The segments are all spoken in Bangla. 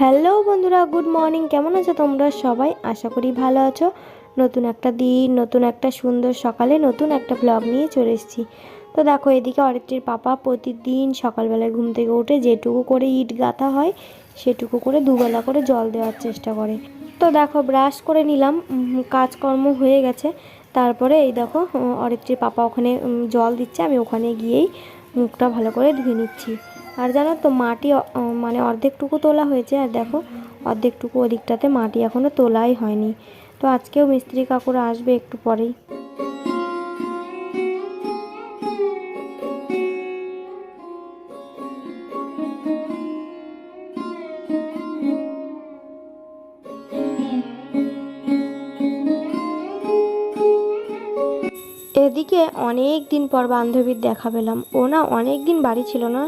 হ্যালো বন্ধুরা, গুড মর্নিং। কেমন আছো তোমরা সবাই? আশা করি ভালো আছো। নতুন একটা দিন, নতুন একটা সুন্দর সকালে নতুন একটা ব্লগ নিয়ে চলে এসেছি। তো দেখো, এদিকে অরিত্রীর পাপা প্রতিদিন সকালবেলায় ঘুম থেকে উঠে যেটুকু করে ইট গাঁথা হয়, সেটুকু করে দুবেলা করে জল দেওয়ার চেষ্টা করে। তো দেখো ব্রাশ করে নিলাম। কাজকর্ম হয়ে গেছে। তারপরে এই দেখো, অরিত্রীর পাপা ওখানে জল দিচ্ছে। আমি ওখানে গিয়েই মুখটা ভালো করে ধুয়ে নিচ্ছি। আর জানো তো মাটি মানে অর্ধেকটুকু তোলা হয়েছে, আর দেখো অর্ধেকটুকু ওদিকটাতে মাটি এখনও তোলাই হয়নি। তো আজকেও মিস্ত্রি কাকুরা আসবে একটু পরেই। এদিকে অনেক দিন পর বান্ধবীর দেখা পেলাম। ও না অনেক দিন বাড়ি ছিল না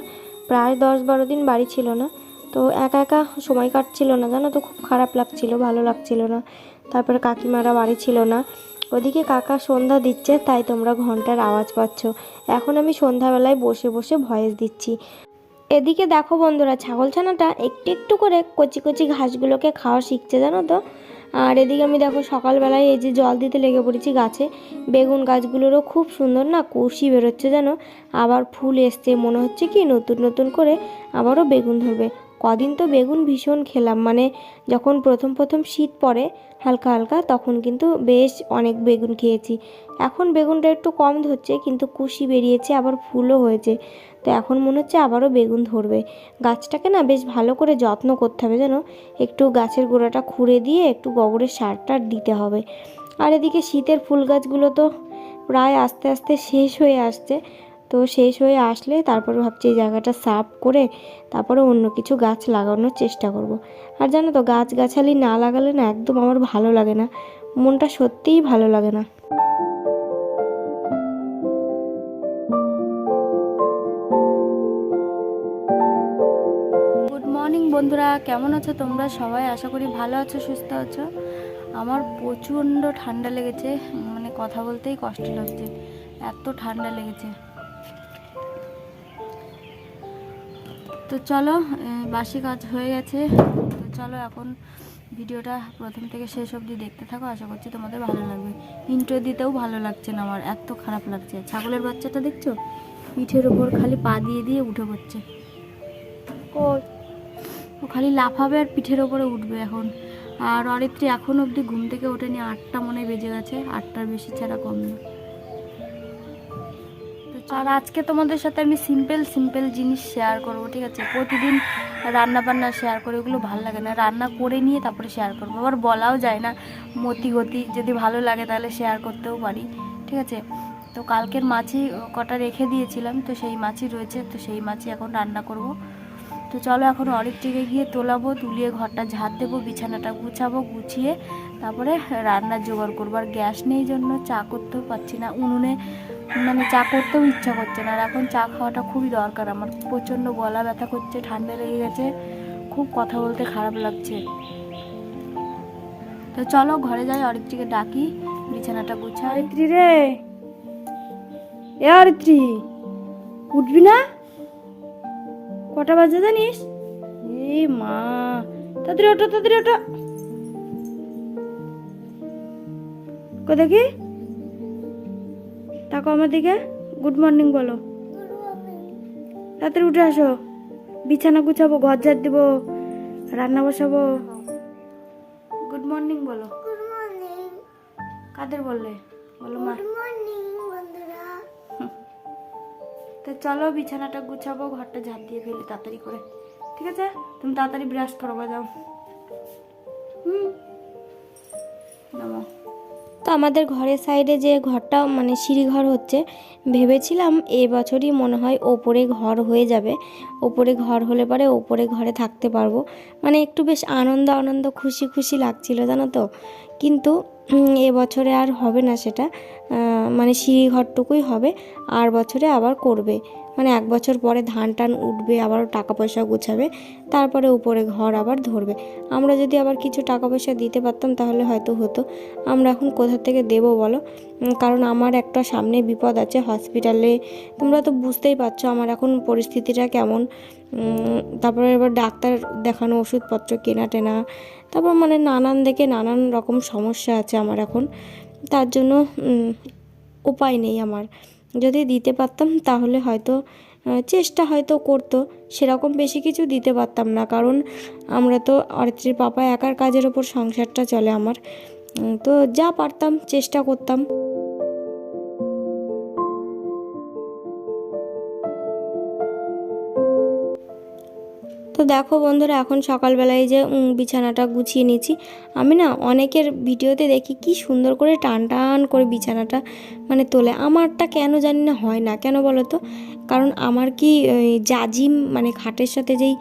প্রায় দশ বারো দিন বাড়ি ছিল না। তো একা একা সময় কাটছিল না, জানো তো, খুব খারাপ লাগছিল, ভালো লাগছিল না। তারপরে কাকিমারা বাড়ি ছিল না। ওদিকে কাকা সন্ধ্যা দিচ্ছে, তাই তোমরা ঘণ্টার আওয়াজ পাচ্ছ। এখন আমি সন্ধ্যাবেলায় বসে বসে ভয়েস দিচ্ছি। এদিকে দেখো বন্ধুরা, ছাগলছানাটা একটু একটু করে কচি কচি ঘাসগুলোকে খাওয়া শিখছে, জানো তো। আর এদিকে আমি দেখো সকালবেলায় এই যে জল দিতে লেগে পড়েছি গাছে, বেগুন গাছগুলোরও খুব সুন্দর না কষি বেরোচ্ছে যেন, আবার ফুল এসছে, মনে হচ্ছে কি নতুন নতুন করে আবারও বেগুন ধরবে। কদিন তো বেগুন ভীষণ খেলাম মানে যখন প্রথম প্রথম শীত পড়ে হালকা হালকা তখন কিন্তু বেশ অনেক বেগুন খেয়েছি। এখন বেগুনটা একটু কম ধরছে, কিন্তু কুশি বেরিয়েছে, আবার ফুলও হয়েছে। তো এখন মনে হচ্ছে আবারও বেগুন ধরবে। গাছটাকে না বেশ ভালো করে যত্ন করতে হবে যেন একটু গাছের গোড়াটা খুঁড়ে দিয়ে একটু গোবরের সার টার দিতে হবে। আর এদিকে শীতের ফুল গাছগুলো তো প্রায় আস্তে আস্তে শেষ হয়ে আসছে। তো শেষ হয়ে আসলে তারপরে ভাবছি এই জায়গাটা সাফ করে তারপরে অন্য কিছু গাছ লাগানোর চেষ্টা করব। আর জানো তো, গাছ গাছালি না লাগালে না একদম আমার ভালো লাগে না। মনটা সত্যিই ভালো লাগে না। গুড মর্নিং বন্ধুরা, কেমন আছো তোমরা? সবাই আশা করি ভালো আছো, সুস্থ আছো। আমার প্রচণ্ড ঠান্ডা লেগেছে মানে কথা বলতেই কষ্ট লাগছে, এত ঠান্ডা লেগেছে। তো চলো বাসি কাজ হয়ে গেছে। তো চলো এখন ভিডিওটা প্রথম থেকে শেষ অবধি দেখতে থাকো আশা করছি তোমাদের ভালো লাগবে। ইন্ট্রো দিতেও ভালো লাগছে না আমার এত খারাপ লাগছে। ছাগলের বাচ্চাটা দেখছ? পিঠের ওপর খালি পা দিয়ে দিয়ে উঠে পড়ছে। ও খালি লাফাবে আর পিঠের ওপরে উঠবে এখন। আর অরিত্রী এখন অবধি ঘুম থেকে ওঠেনি আটটা মনে বেজে গেছে আটটার বেশি ছাড়া কম না। আর আজকে তোমাদের সাথে আমি সিম্পল সিম্পল জিনিস শেয়ার করব, ঠিক আছে? প্রতিদিন রান্না বান্না শেয়ার করে, ওগুলো ভালো লাগে না। রান্না করে নিয়ে তারপরে শেয়ার করব। আবার বলাও যায় না, মতি গতি, যদি ভালো লাগে তাহলে শেয়ার করতেও পারি, ঠিক আছে? তো কালকের মাছই কটা রেখে দিয়েছিলাম, তো সেই মাছই রয়েছে, তো সেই মাছই এখন রান্না করব। তো চলো এখন অনেকটিকে গিয়ে তোলাবো, তুলিয়ে ঘরটা ঝাড় দেবো, বিছানাটা গুছাবো, গুছিয়ে তারপরে রান্নার জোগাড় করব। আর গ্যাস নেই জন্য চা করতেও পারছি না। উনুনে মানে চা করতেও ইচ্ছা করছে না। আর এখন চা খাওয়াটা খুবই দরকার। আমার প্রচণ্ড গলা ব্যথা করছে, ঠান্ডা লেগে গেছে, খুব কথা বলতে খারাপ লাগছে। তো চলো ঘরে যাই, অরিত্রীকে ডাকি, বিছানাটা গুছাই। অরিত্রী রে! এ অরিত্রী, উঠবি না? কটা বাজে জানিস? এ মা, তাড়াতাড়ি ওঠো তাড়াতাড়ি ওঠো। কো দেখি? তাকো আমার দিকে। গুড মর্নিং বলো। তাড়াতাড়ি উঠে আসো। বিছানা গুছাবো ঘর ঝাড় দিব রান্না বসাবো। গুড মর্নিং বলো। গুড মর্নিং কাদের বললে? বলো মা। গুড মর্নিং বন্ধুরা। তো চলো বিছানাটা গুছাবো ঘরটা ঝাড় দিয়ে ফেলি তাড়াতাড়ি করে। ঠিক আছে? তুমি তাড়াতাড়ি ব্রাশ করো বা যাও। হুম। আমাদের ঘরের সাইডে যে ঘরটা মানে সিঁড়িঘর হচ্ছে, ভেবেছিলাম এবছরই মনে হয় ওপরে ঘর হয়ে যাবে। ওপরে ঘর হলে পরে ওপরে ঘরে থাকতে পারব। মানে একটু বেশ আনন্দ আনন্দ, খুশি খুশি লাগছিল, জানো তো? কিন্তু এবছরে আর হবে না সেটা। মানে সিঁড়ি ঘরটুকুই হবে, আর বছরে আবার করবে। মানে এক বছর পরে ধান টান উঠবে আবার টাকা পয়সা গোছাবে, তারপরে উপরে ঘর আবার ধরবে। আমরা যদি আবার কিছু টাকা পয়সা দিতে পারতাম তাহলে হয়তো হতো। আমরা এখন কোথা থেকে দেবো বলো? কারণ আমার একটা সামনে বিপদ আছে হসপিটালে। তোমরা তো বুঝতেই পারছ আমার এখন পরিস্থিতিটা কেমন। তারপরে এবার ডাক্তার দেখানো ওষুধপত্র কেনা টেনা। তারপর মানে নানান দিকে নানান রকম সমস্যা আছে আমার এখন। তার জন্য উপায় নেই আমার। যদি দিতে পারতাম, তাহলে হয়তো চেষ্টা হয়তো করতো। সেরকম বেশি কিছু দিতে পারতাম না। কারণ আমরা তো অরিত্রীর পাপা একার কাজের ওপর সংসারটা চলে আমার। তো যা পারতাম, চেষ্টা করতাম। তো দেখো বন্ধুরা, এখন সকালবেলায় যে বিছানাটা গুছিয়ে নিয়েছি। আমি না অনেকের ভিডিওতে দেখি কি সুন্দর করে টান টান করে বিছানাটা মানে তোলে। আমারটা কেন জানি না হয় না। কেন বলো তো? কারণ আমার কি জাজিম মানে খাটের সাথে যেই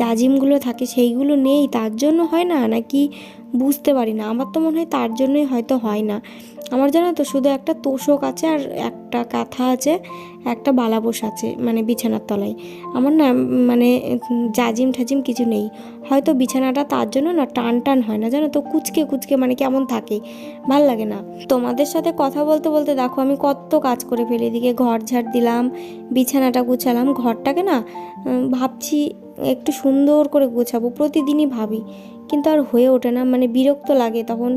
জাজিমগুলো থাকে সেইগুলো নেই। তার জন্য হয় না? নাকি বুঝতে পারি না। আমার তো মনে হয় তার জন্যই হয়তো হয় না। আমার জানো তো শুধু একটা তোষক আছে আর একটা কাঁথা আছে, একটা বালাবোস আছে মানে বিছানার তলায়। আমার না মানে জাজিম ঠাজিম কিছু নেই। হয়তো বিছানাটা তার জন্য না টান টান হয় না। জানো তো কুচকে কুচকে মানে কেমন থাকে, ভালো লাগে না। তোমাদের সাথে কথা বলতে বলতে দেখো আমি কত কাজ করে ফেলি। এদিকে ঘর ঝাড় দিলাম, বিছানাটা গুছালাম। ঘরটাকে না ভাবছি একটু সুন্দর করে গোছাবো। প্রতিদিনই ভাবি কিন্তু আর হয়ে ওঠে না মানে বিরক্ত লাগে তখন।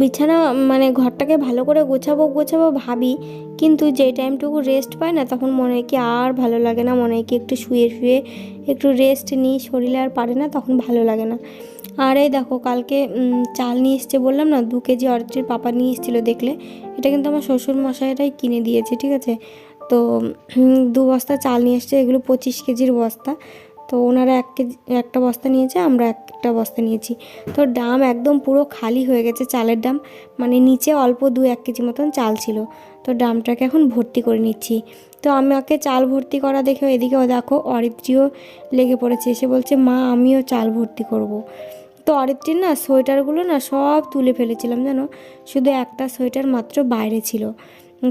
বিছানা মানে ঘরটাকে ভালো করে গোছাবো গোছাবো ভাবি, কিন্তু যেই টাইমটুকু রেস্ট পাই না, তখন মনে হয় কি আর ভালো লাগে না, মনে হয় কি একটু শুয়ে শুয়ে একটু রেস্ট নিই, শরীরে আর পারে না, তখন ভালো লাগে না। আর এই দেখো, কালকে চাল নিয়ে এসছে বললাম না, দু কেজি অর্থের পাপা নিয়ে এসেছিল দেখলে। এটা কিন্তু আমার শ্বশুর মশাইটাই কিনে দিয়েছে, ঠিক আছে? তো দু বস্তা চাল নিয়ে এসছে, এগুলো পঁচিশ কেজির বস্তা। তো ওনারা এক কেজি, একটা বস্তা নিয়েছে, আমরা একটা বস্তা নিয়েছি। তো ডাম একদম পুরো খালি হয়ে গেছে চালের ডাম মানে নিচে অল্প দু এক কেজি মতন চাল ছিল। তো ডামটাকে এখন ভর্তি করে নিচ্ছি। তো আমাকে চাল ভর্তি করা দেখে এদিকে ও দেখো অরিত্রীও লেগে পড়েছে, এসে বলছে, মা, আমিও চাল ভর্তি করব। তো অরিত্রীর না সোয়েটারগুলো না সব তুলে ফেলেছিলাম জানো, শুধু একটা সোয়েটার মাত্র বাইরে ছিল।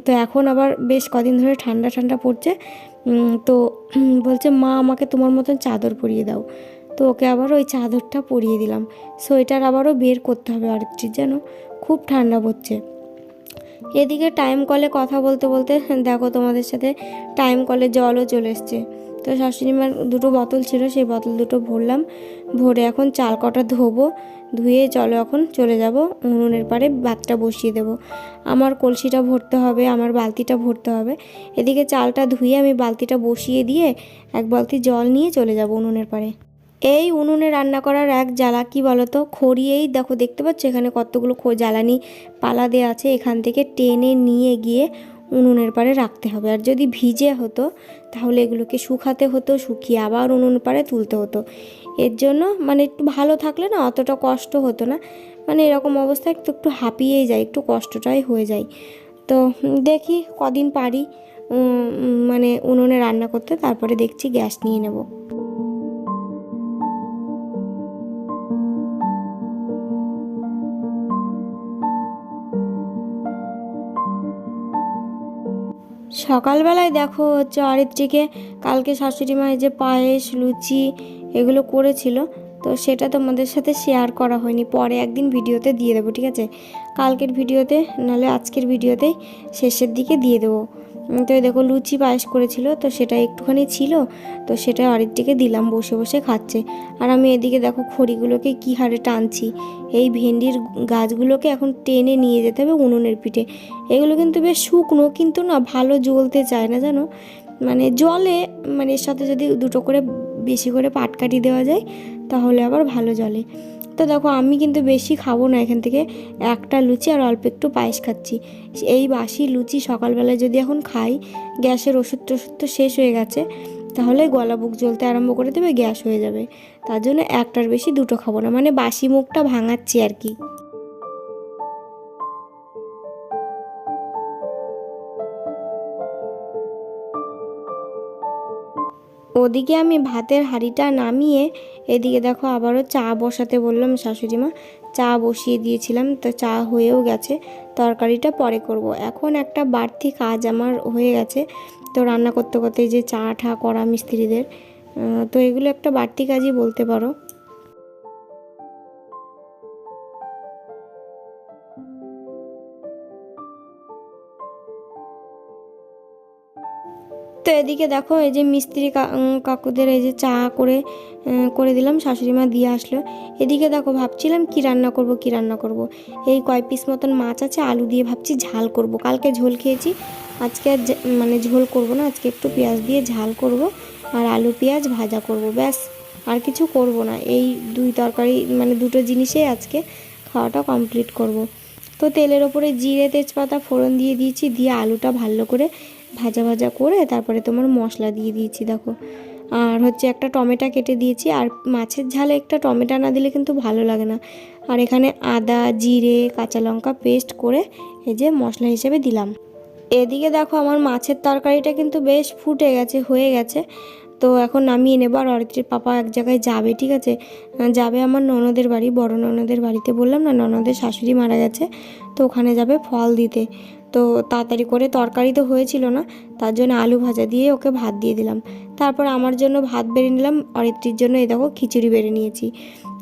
তো এখন আবার বেশ কদিন ধরে ঠান্ডা ঠান্ডা পড়ছে তো বলছে, মা, আমাকে তোমার মতন চাদর পরিয়ে দাও। তো ওকে আবার ওই চাদরটা পরিয়ে দিলাম। সোয়েটার আবারও বের করতে হবে অরিত্রীর যেন খুব ঠান্ডা পড়ছে। এদিকে টাইম কলে কথা বলতে বলতে, দেখো তোমাদের সাথে টাইম কলে জলও চলে এসছে। তো শাশুড়িমার দুটো বোতল ছিল, সেই বোতল দুটো ভরলাম। ভরে এখন চাল কটা ধোবো, ধুয়ে চলো এখন চলে যাব, উনুনের পাড়ে ভাতটা বসিয়ে দেবো। আমার কলসিটা ভরতে হবে, আমার বালতিটা ভরতে হবে। এদিকে চালটা ধুয়ে আমি বালতিটা বসিয়ে দিয়ে এক বালতি জল নিয়ে চলে যাব উনুনের পাড়ে। এই উনুনে রান্না করার এক জ্বালা কি বলতো? খড়ি এই দেখো, দেখতে পাচ্ছ? এখানে কতগুলো জ্বালানি পালা দেওয়া আছে। এখান থেকে টেনে নিয়ে গিয়ে উনুনের পাড়ে রাখতে হবে। আর যদি ভিজে হতো তাহলে এগুলোকে শুকাতে হতো, শুকিয়ে আবার উনুন পাড়ে তুলতে হতো। এর জন্য মানে একটু ভালো থাকলে না অতটা কষ্ট হতো না। মানে এরকম অবস্থা একটু একটু হাঁপিয়েই যায়, একটু কষ্টটাই হয়ে যায়। তো দেখি কদিন পারি মানে উনুনে রান্না করতে, তারপরে দেখছি গ্যাস নিয়ে নেব। সকালবেলায় দেখো হচ্ছে অরিত্রীকে কালকে শাশুড়ি মায়ের যে পায়েস, লুচি এগুলো করেছিল। তো সেটা তোমাদের সাথে শেয়ার করা হয়নি। পরে একদিন ভিডিওতে দিয়ে দেবো, ঠিক আছে? কালকের ভিডিওতে, নাহলে আজকের ভিডিওতে শেষের দিকে দিয়ে দেবো। তো দেখো লুচি পায়েস করেছিল, তো সেটা একটুখানি ছিল, তো সেটা অরিত্রীকে দিলাম, বসে বসে খাচ্ছে। আর আমি এদিকে দেখো খড়িগুলোকে কী হারে টানছি। এই ভেন্ডির গাছগুলোকে এখন টেনে নিয়ে যেতে হবে উনুনের পিঠে। এগুলো কিন্তু বেশ শুকনো, কিন্তু না ভালো জ্বলতে চায় না, জানো? মানে জলে মানে এর সাথে যদি দুটো করে বেশি করে পাটকাঠি দেওয়া যায়, তাহলে আবার ভালো জলে তো দেখো, আমি কিন্তু বেশি খাব না এখান থেকে। একটা লুচি আর অল্প একটু পায়েস খাচ্ছি। এই বাসি লুচি সকালবেলায় যদি এখন খাই, গ্যাসের ওষুধ টষুধ তো শেষ হয়ে গেছে, তাহলে গলা বুক জ্বলতে আরম্ভ করে দেবে, গ্যাস হয়ে যাবে। তার জন্য একটার বেশি দুটো খাব না। মানে বাসি মুখটা ভাঙাচ্ছি আর কি। ওদিকে আমি ভাতের হাঁড়িটা নামিয়ে এদিকে দেখো আবারও চা বসাতে বললাম শাশুড়ি মা চা বসিয়ে দিয়েছিলাম, তো চা হয়েও গেছে, তরকারিটা পরে করব। এখন একটা বাড়তি কাজ আমার হয়ে গেছে, তো রান্না করতে করতে যে চা ঠা করা মিস্ত্রিদের তো এগুলো একটা বাড়তি কাজই বলতে পারো তো এদিকে দেখো, এই যে মিস্ত্রি কাকুদের এই যে চা করে করে দিলাম, শাশুড়ি মা দিয়ে আসলো। এদিকে দেখো, ভাবছিলাম কি রান্না করব, কি রান্না করব। এই কয় পিস মতন মাছ আছে, আলু দিয়ে ভাবছি ঝাল করব। কালকে ঝোল খেয়েছি, আজকে মানে ঝোল করব না, আজকে একটু পেঁয়াজ দিয়ে ঝাল করব আর আলু পেঁয়াজ ভাজা করব, ব্যাস। আর কিছু করব না, এই দুই তরকারি মানে দুটো জিনিসেই আজকে খাওয়াটা কমপ্লিট করব। তো তেলের ওপরে জিরে, তেজপাতা, ফোড়ন দিয়ে দিয়েছি, দিয়ে আলুটা ভালো করে ভাজা ভাজা করে তারপরে তোমার মশলা দিয়ে দিয়েছি, দেখো। আর হচ্ছে একটা টমেটো কেটে দিয়েছি, আর মাছের ঝালে একটা টমেটো না দিলে কিন্তু ভালো লাগে না। আর এখানে আদা, জিরে, কাঁচা লঙ্কা পেস্ট করে এই যে মশলা হিসেবে দিলাম। এদিকে দেখো আমার মাছের তরকারিটা কিন্তু বেশ ফুটে গেছে, হয়ে গেছে। তো এখন নামিয়ে নেব আর অরিত্রীর পাপা এক জায়গায় যাবে, ঠিক আছে? যাবে আমার ননদের বাড়ি, বড় ননদের বাড়িতে বললাম না, ননদের শাশুড়ি মারা গেছে, তো ওখানে যাবে ফল দিতে। তো তাড়াতাড়ি করে তরকারি তো হয়েছিল না, তার জন্য আলু ভাজা দিয়ে ওকে ভাত দিয়ে দিলাম। তারপর আমার জন্য ভাত বেড়ে নিলাম, অরিত্রীর জন্য এই দেখো খিচুড়ি বেড়ে নিয়েছি।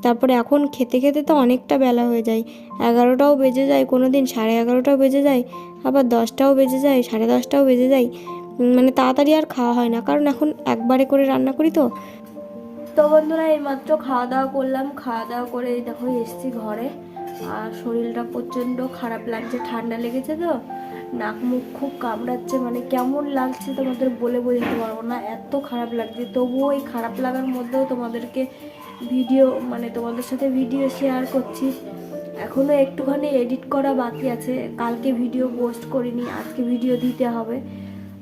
তারপরে এখন খেতে খেতে তো অনেকটা বেলা হয়ে যায়, এগারোটাও বেজে যায় কোনো দিন সাড়ে এগারোটাও বেজে যায়, আবার দশটাও বেজে যায়, সাড়ে দশটাও বেজে যায়। মানে তাড়াতাড়ি আর খাওয়া হয় না। কারণ এখন একবারে করে রান্না করি তো। তো বন্ধুরা, এইমাত্র খাওয়া দাওয়া করলাম। খাওয়া দাওয়া করে দেখো এসছি ঘরে। আর শরীরটা প্রচণ্ড খারাপ লাগছে, ঠান্ডা লেগেছে তো। নাক মুখ খুব কামড়াচ্ছে মানে কেমন লাগছে তোমাদের বলে বোঝাতে পারব না। এত খারাপ লাগছে। তবুও এই খারাপ লাগার মধ্যেও তোমাদেরকে ভিডিও মানে তোমাদের সাথে ভিডিও শেয়ার করছি। এখনও একটুখানি এডিট করা বাকি আছে। কালকে ভিডিও পোস্ট করিনি, আজকে ভিডিও দিতে হবে।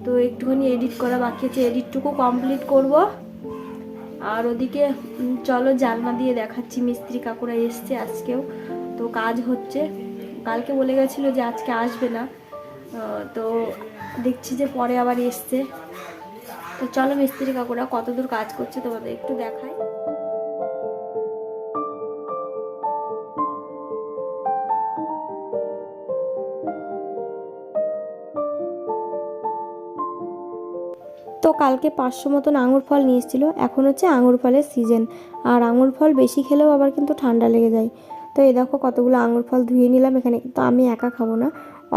তো একটুখানি এডিট করা বাকি আছে এডিটটুকু কমপ্লিট করব। আর ওদিকে চলো জানলা দিয়ে দেখাচ্ছি, মিস্ত্রি কাকুরা এসছে আজকেও। তো কাজ হচ্ছে। কালকে বলে গেছিল যে আজকে আসবে না। তো দেখছি যে পরে আবার এসছে। তো চলো মিস্ত্রি কাকুরা কতদূর কাজ করছে তোমাদের একটু দেখাই। কালকে পাঁচশো মতন আঙুর ফল নিয়ে এসেছিল। এখন হচ্ছে আঙুর ফলের সিজন আর আঙুর ফল বেশি খেলেও আবার কিন্তু ঠান্ডা লেগে যায়। তো এই দেখো কতগুলো আঙুর ফল ধুয়ে নিলাম এখানে। তো আমি একা খাব না।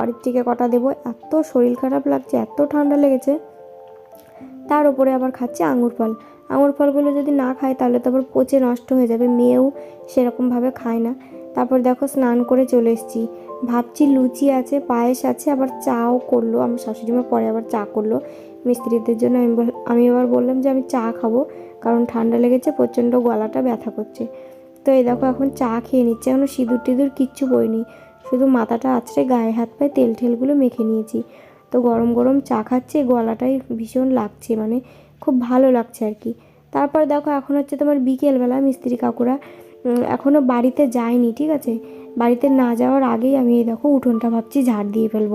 অরিত্রিকে কটা দেবো? এত শরীর খারাপ লাগছে, এত ঠান্ডা লেগেছে। তার উপরে আবার খাচ্ছে আঙুর ফল। আঙুর ফলগুলো যদি না খায় তাহলে তো আবার পচে নষ্ট হয়ে যাবে। মেয়েও সেরকমভাবে খায় না। তারপর দেখো স্নান করে চলে এসেছি। ভাবছি লুচি আছে, পায়েস আছে, আবার চাও করল। আমার শাশুড়ি মা পরে আবার চা করল। মিস্ত্রিদের জন্য আমি আমি আবার বললাম যে আমি চা খাব, কারণ ঠান্ডা লেগেছে, প্রচণ্ড গলাটা ব্যথা করছে। তো এই দেখো এখন চা খেয়ে নিচ্ছে এখনও সিঁদুর টিঁদুর কিচ্ছু বইনি। শুধু মাথাটা আছড়ে গায়ে হাত পায়ে তেল ঠেলগুলো মেখে নিয়েছি। তো গরম গরম চা খাচ্ছে, গলাটাই ভীষণ লাগছে মানে খুব ভালো লাগছে আর কি। তারপর দেখো এখন হচ্ছে তোমার বিকেলবেলা মিস্ত্রি কাকুরা এখনও বাড়িতে যায়নি, ঠিক আছে? বাড়িতে না যাওয়ার আগেই আমি এই দেখো উঠোনটা ভাবছি ঝাড় দিয়ে ফেলব।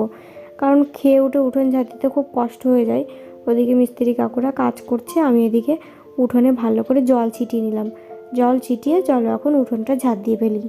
কারণ খেয়ে উঠে উঠোন ঝাঁতিতে খুব কষ্ট হয়ে যায়। ওদিকে মিস্ত্রি কাকুরা কাজ করছে, আমি এদিকে উঠোনে ভালো করে জল ছিটিয়ে নিলাম। জল ছিটিয়ে চলো এখন উঠোনটা ঝাঁত দিয়ে ফেলি।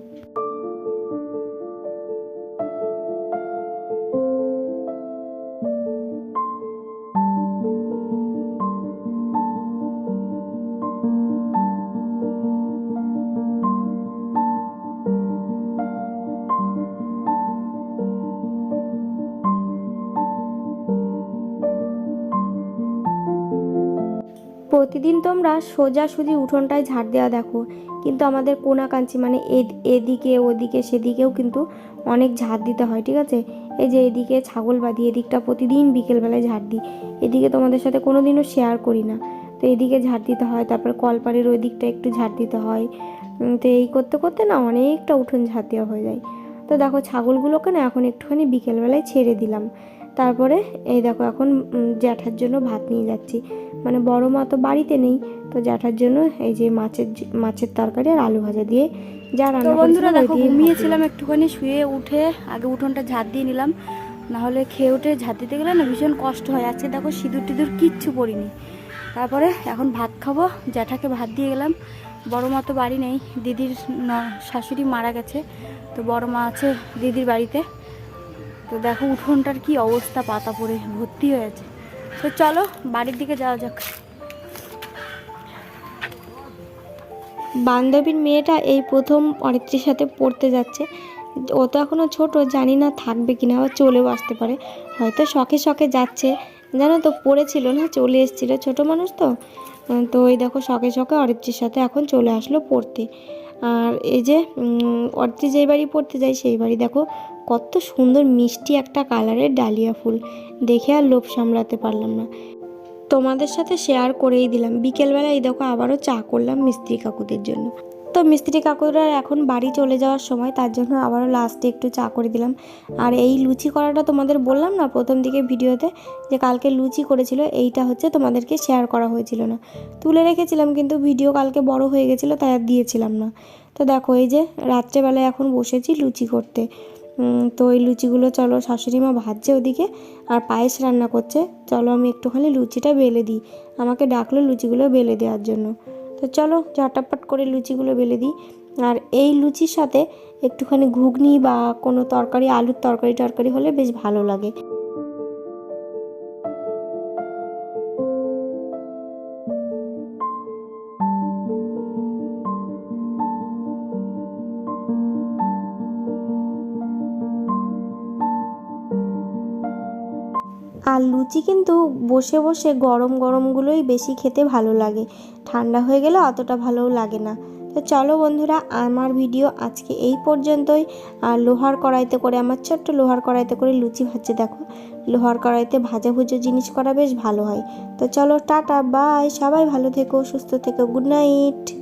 প্রতিদিন তোমরা সোজাসুজি উঠোনটায় ঝাড় দেওয়া দেখো। কিন্তু আমাদের কোনাকাঞ্চি মানে এদ- এদিকে, ওদিকে, সেদিকেও কিন্তু অনেক ঝাড় দিতে হয়, ঠিক আছে? এই যে এদিকে ছাগল বাঁধি, এদিকটা প্রতিদিন বিকেলবেলায় ঝাড় দিই। এদিকে তোমাদের সাথে কোনো দিনও শেয়ার করি না। তো এদিকে ঝাড় দিতে হয়, তারপর কলপাড়ের ওই দিকটা একটু ঝাড় দিতে হয়। তো এই করতে করতে না অনেকটা উঠোন ঝাড় দেওয়া হয়ে যায়। তো দেখো ছাগলগুলোকে না এখন একটুখানি বিকেলবেলায় ছেড়ে দিলাম। তারপরে এই দেখো এখন জ্যাঠার জন্য ভাত নিয়ে যাচ্ছি। মানে বড় মা তো বাড়িতে নেই তো জ্যাঠার জন্য এই যে মাছের মাছের তরকারি আর আলু ভাজা দিয়ে যা রান্না বন্ধুরা দেখো ঘুমিয়েছিলাম একটুখানি শুয়ে উঠে আগে উঠোনটা ঝাড় দিয়ে নিলাম নাহলে খেয়ে উঠে ঝাড় দিতে গেলে না ভীষণ কষ্ট হয়। আজকে দেখো সিঁদুর টিঁদুর কিচ্ছু পড়িনি। তারপরে এখন ভাত খাব জ্যাঠাকে ভাত দিয়ে গেলাম। বড় মা তো বাড়ি নেই দিদির ন- শাশুড়ি মারা গেছে তো বড় মা আছে দিদির বাড়িতে। তো দেখো উঠোনটার কি অবস্থা, পাতা পড়ে, ভর্তি হয়েছে তো চলো, বাড়ির দিকে যাওয়া যাক। বান্ধবীর মেয়েটা এই প্রথম অরিত্রীর সাথে পড়তে যাচ্ছে। ও তো এখনও ছোটো, জানি না থাকবে কিনা আবার চলেও আসতে পারে। হয়তো শখে শখে যাচ্ছে। জানো তো, পড়েছিল না, চলে এসেছিল। ছোট মানুষ তো। তো ওই দেখো, শখে শখে অরিত্রীর সাথে এখন চলে আসলো পড়তে। আর এই যে অরিত্রী যেই বাড়ি পড়তে যায়, সেই বাড়ি দেখো কত সুন্দর মিষ্টি একটা কালারের ডালিয়া ফুল। দেখে আর লোভ সামলাতে পারলাম না। তোমাদের সাথে শেয়ার করেই দিলাম। বিকেলবেলা এই দেখো আবারও চা করলাম মিস্ত্রি কাকুদের জন্য। তো মিস্ত্রি কাকুরা এখন বাড়ি চলে যাওয়ার সময়, তার জন্য আবারও লাস্টে একটু চা করে দিলাম। আর এই লুচি করাটা তোমাদের বললাম না প্রথম দিকে ভিডিওতে, যে কালকে লুচি করেছিল, এইটা হচ্ছে তোমাদেরকে শেয়ার করা হয়েছিল না। তুলে রেখেছিলাম কিন্তু ভিডিও কালকে বড় হয়ে গেছিল, তাই আর দিয়েছিলাম না। তো দেখো এই যে রাত্রেবেলায় এখন বসেছি লুচি করতে। তো এই লুচিগুলো চলো শাশুড়ি মা ভাজছে ওদিকে, আর পায়েস রান্না করছে। চলো আমি একটুখানি লুচিটা বেলে দিই। আমাকে ডাকলো লুচিগুলো বেলে দেওয়ার জন্য। তো চলো ঝটাপট করে লুচিগুলো বেলে দিই। আর এই লুচির সাথে একটুখানি ঘুগনি বা কোনো তরকারি, আলুর তরকারি টরকারি হলে বেশ ভালো লাগে। লুচি কিন্তু বসে বসে গরম গরমগুলোই বেশি খেতে ভালো লাগে। ঠান্ডা হয়ে গেলে অতটা ভালোও লাগে না। তো চলো বন্ধুরা, আমার ভিডিও আজকে এই পর্যন্তই। আর লোহার কড়াইতে করে, আমার ছোট্ট লোহার কড়াইতে করে লুচি ভাজছে, দেখো। লোহার কড়াইতে ভাজা ভুজো জিনিস করা বেশ ভালো হয়। তো চলো, টাটা, বাই। সবাই ভালো থেকো, সুস্থ থেকো, গুড নাইট।